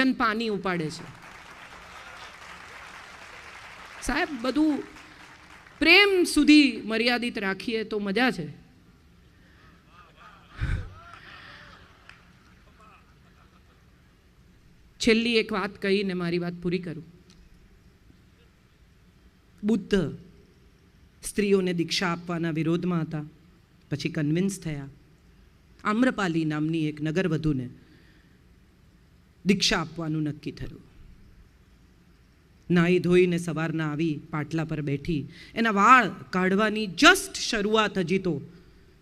જન પાણી ઉપાડે છે. સાહેબ, બધું પ્રેમ સુધી મર્યાદિત રાખીએ તો મજા છે. છેલ્લી એક વાત કહીને મારી વાત પૂરી કરું. બુદ્ધ સ્ત્રીઓને દીક્ષા આપવાના વિરોધમાં હતા, પછી કન્વિન્સ થયા. આમ્રપાલી નામની એક નગરવધુને દીક્ષા આપવાનું નક્કી થયું. નાહી ધોઈને સવારના આવી પાટલા પર બેઠી, એના વાળ કાઢવાની જસ્ટ શરૂઆત હજી તો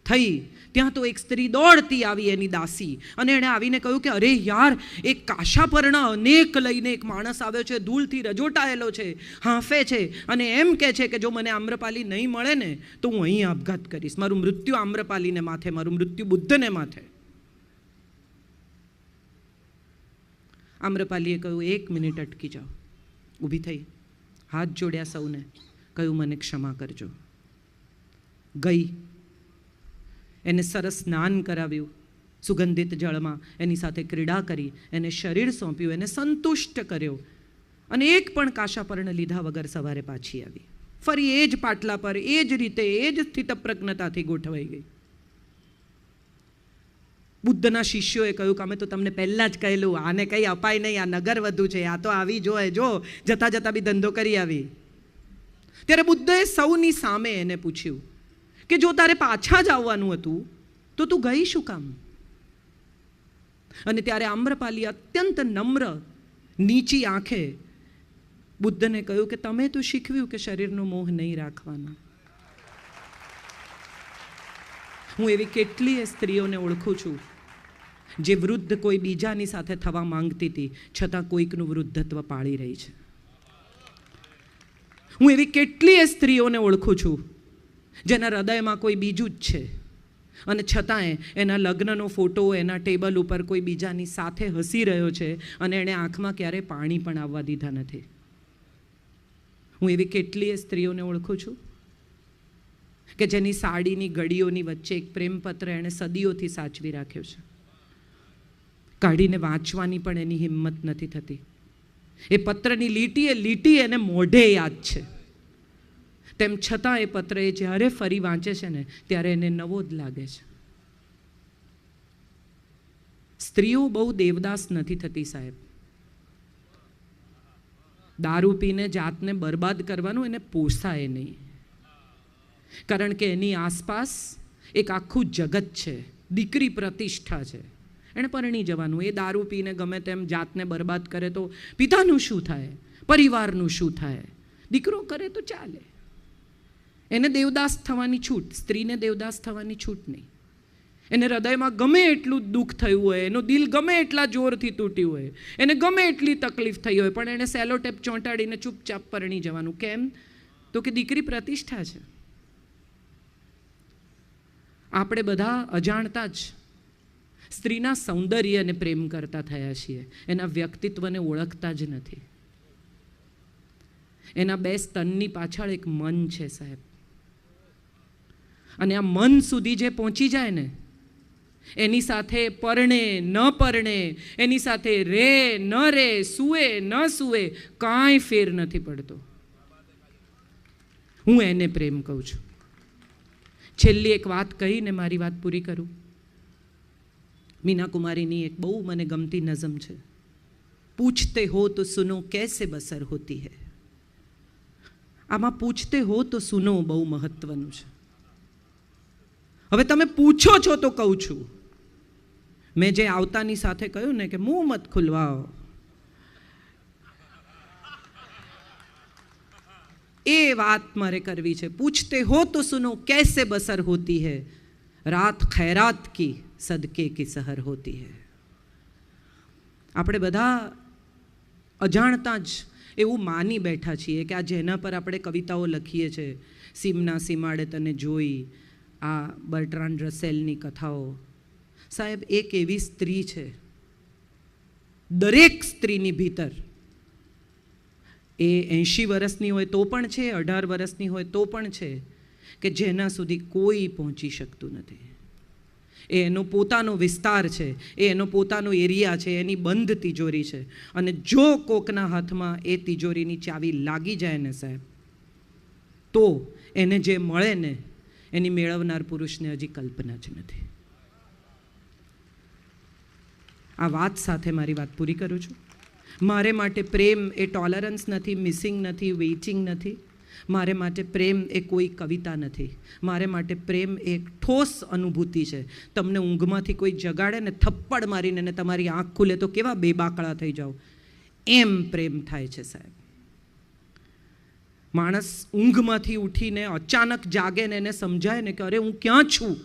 થઈ. ત્યાં તો એક સ્ત્રી દોડતી આવી એની દાસી અને એણે આવીને કહ્યું કે, અરે યાર, એક કાશાપર્ણ અનેક લઈને એક માણસ આવ્યો છે, ધૂળથી રજોટાયેલો છે, હાંફે છે અને એમ કહે છે કે જો મને આમ્રપાલી નહીં મળે ને, તો હું અહીં આપઘાત કરીશ. મારું મૃત્યુ આમ્રપાલીને માથે, મારું મૃત્યુ બુદ્ધને માથે. આમ્રપાલીએ કહ્યું, એક મિનિટ અટકી જાઓ. ઊભી થઈ, હાથ જોડ્યા સૌને, કહ્યું, મને ક્ષમા કરજો. ગઈ. એને સરસ સ્નાન કરાવ્યું, સુગંધિત જળમાં એની સાથે ક્રીડા કરી, એને શરીર સોંપ્યું, એને સંતુષ્ટ કર્યો અને એક પણ કાશાપર્ણ લીધા વગર સવારે પાછી આવી. ફરી એ જ પાટલા પર, એ જ રીતે, એ જ સ્થિતપ્રજ્ઞતાથી ગોઠવાઈ ગઈ. બુદ્ધના શિષ્યોએ કહ્યું કે અમે તો તમને પહેલાં જ કહેલું, આને કંઈ અપાય નહીં, આ નગર વધુ છે, આ તો આવી જોએ જો, જતા જતા બી ધંધો કરી આવી. ત્યારે બુદ્ધએ સૌની સામે એને પૂછ્યું કે જો તારે પાછા જ આવવાનું હતું, તો તું ગઈ શું કામ? અને ત્યારે આમ્રપાલી અત્યંત નમ્ર, નીચી આંખે બુદ્ધને કહ્યું કે તમે તો શીખવ્યું કે શરીરનો મોહ નહીં રાખવાનો. હું એવી કેટલીય સ્ત્રીઓને ઓળખું છું, જે વૃદ્ધ કોઈ બીજાની સાથે થવા માંગતી હતી, છતાં કોઈકનું વૃદ્ધત્વ પાળી રહી છે. હું એવી કેટલીય સ્ત્રીઓને ઓળખું છું, જેના હૃદયમાં કોઈ બીજું જ છે, અને છતાંય એના લગ્નનો ફોટો, એના ટેબલ ઉપર કોઈ બીજાની સાથે હસી રહ્યો છે, અને એણે આંખમાં ક્યારેય પાણી પણ આવવા દીધા નથી. હું એવી કેટલીય સ્ત્રીઓને ઓળખું છું કે જેની સાડીની ઘડીઓની વચ્ચે એક પ્રેમપત્ર એણે સદીઓથી સાચવી રાખ્યો છે. કાઢીને વાંચવાની પણ એની હિંમત નથી થતી. એ પત્રની લીટી એ લીટી એને મોઢે યાદ છે. તેમ છતાં એ પત્ર એ જ્યારે ફરી વાંચે છે ને, ત્યારે એને નવો જ લાગે છે. સ્ત્રીઓ બહુ દેવદાસ નથી થતી સાહેબ. દારૂ પીને જાતને બરબાદ કરવાનું એને પોસાય નહીં. કારણ કે એની આસપાસ એક આખું જગત છે, દીકરી પ્રતિષ્ઠા છે. એણે પરણી જવાનું, એ દારૂ પીને ગમે તેમ જાતને બરબાદ કરે તો પિતાનું શું થાય? પરિવારનું શું થાય? દીકરો કરે તો ચાલે. એને દેવદાસ થવાની છૂટ, સ્ત્રીને દેવદાસ થવાની છૂટ નહીં. એને હૃદયમાં ગમે એટલું દુઃખ થયું હોય, એનું દિલ ગમે એટલા જોરથી તૂટ્યું હોય, એને ગમે એટલી તકલીફ થઈ હોય, પણ એને સેલો ટેપ ચોંટાડીને ચૂપચાપ પરણી જવાનું. કેમ? તો કે દીકરી પ્રતિષ્ઠા છે. આપણે બધા અજાણતા જ સ્ત્રીના સૌંદર્યને પ્રેમ કરતા થયા છીએ. એના વ્યક્તિત્વને ઓળખતા જ નથી. એના બે સ્તનની પાછળ એક મન છે સાહેબ. અને આ મન સુધી જે પહોંચી જાય ને, એની સાથે પરણે, ન પરણે, એની સાથે રે, ન રે, સુએ, ન સુએ, કાંઈ ફેર નથી પડતો. હું એને પ્રેમ કહું છું. છેલ્લી એક વાત કહીને મારી વાત પૂરી કરું. મીના કુમારીની એક બહુ મને ગમતી નઝમ છે. પૂછતે હો તો સુનો કેસે બસર હોતી હૈ? આમાં પૂછતે હો તો સુનો બહુ મહત્વનું છે. હવે તમે પૂછો છો તો કહું છું. મેં જે આવતાની સાથે કહ્યું ને કે મું મત ખુલવાઓ. એ વાત મારે કરવી છે. પૂછતે હો તો સુનો કેસે બસર હોતી હૈ? રાત ખૈરાત કી સદકે કી સહર હોતી હૈ? આપણે બધા અજાણતા જ એવું માની બેઠા છીએ કે આ જેના પર આપણે કવિતાઓ લખીએ છીએ સીમના સીમાડે તને જોઈ આ બર્ટ્રાન રસેલની કથાઓ. સાહેબ, એક એવી સ્ત્રી છે. દરેક સ્ત્રીની ભીતર એ એંશી વર્ષની હોય તો પણ છે, અઢાર વર્ષની હોય તો પણ છે, કે જેના સુધી કોઈ પહોંચી શકતું નથી. એ એનો પોતાનો વિસ્તાર છે, એ એનો પોતાનો એરિયા છે, એની બંધ તિજોરી છે. અને જો કોકના હાથમાં એ તિજોરીની ચાવી લાગી જાય ને સાહેબ, તો એને જે મળે ને, એની મેળવનાર પુરુષને હજી કલ્પના જ નથી. આ વાત સાથે મારી વાત પૂરી કરું છું. મારે માટે પ્રેમ એ ટોલરન્સ નથી મિસિંગ નથી વેઇટિંગ નથી. મારે માટે પ્રેમ એ કોઈ કવિતા નથી. મારે માટે પ્રેમ એ ઠોસ અનુભૂતિ છે. તમને ઊંઘમાંથી કોઈ જગાડે ને થપ્પડ મારીને ને તમારી આંખ ખુલે તો કેવા બેબાકળા થઈ જાઓ. એમ પ્રેમ થાય છે સાહેબ. માણસ ઊંઘમાંથી ઉઠીને અચાનક જાગે ને એને સમજાય ને કે અરે હું ક્યાં છું?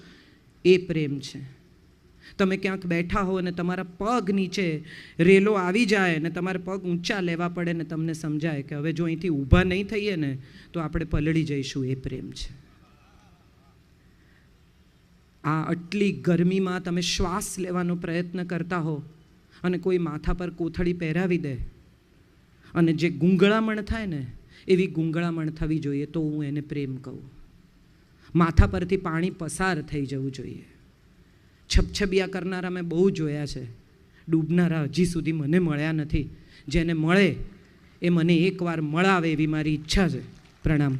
એ પ્રેમ છે. તમે ક્યાંક બેઠા હો અને તમારા પગ નીચે રેલો આવી જાય ને તમારે પગ ઊંચા લેવા પડે ને તમને સમજાય કે હવે જો અહીંથી ઊભા નહીં થઈએ ને તો આપણે પલળી જઈશું એ પ્રેમ છે. આ આટલી ગરમીમાં તમે શ્વાસ લેવાનો પ્રયત્ન કરતા હો અને કોઈ માથા પર કોથળી પહેરાવી દે અને જે ગુંગળામણ થાય ને એવી ગુંગળામણ થવી જોઈએ તો હું એને પ્રેમ કહું. માથા પરથી પાણી પસાર થઈ જવું જોઈએ. છપછબિયા કરનારા મેં બહુ જોયા છે. ડૂબનારા હજી સુધી મને મળ્યા નથી. જેને મળે એ મને એકવાર મળાવે એવી મારી ઈચ્છા છે. પ્રણામ.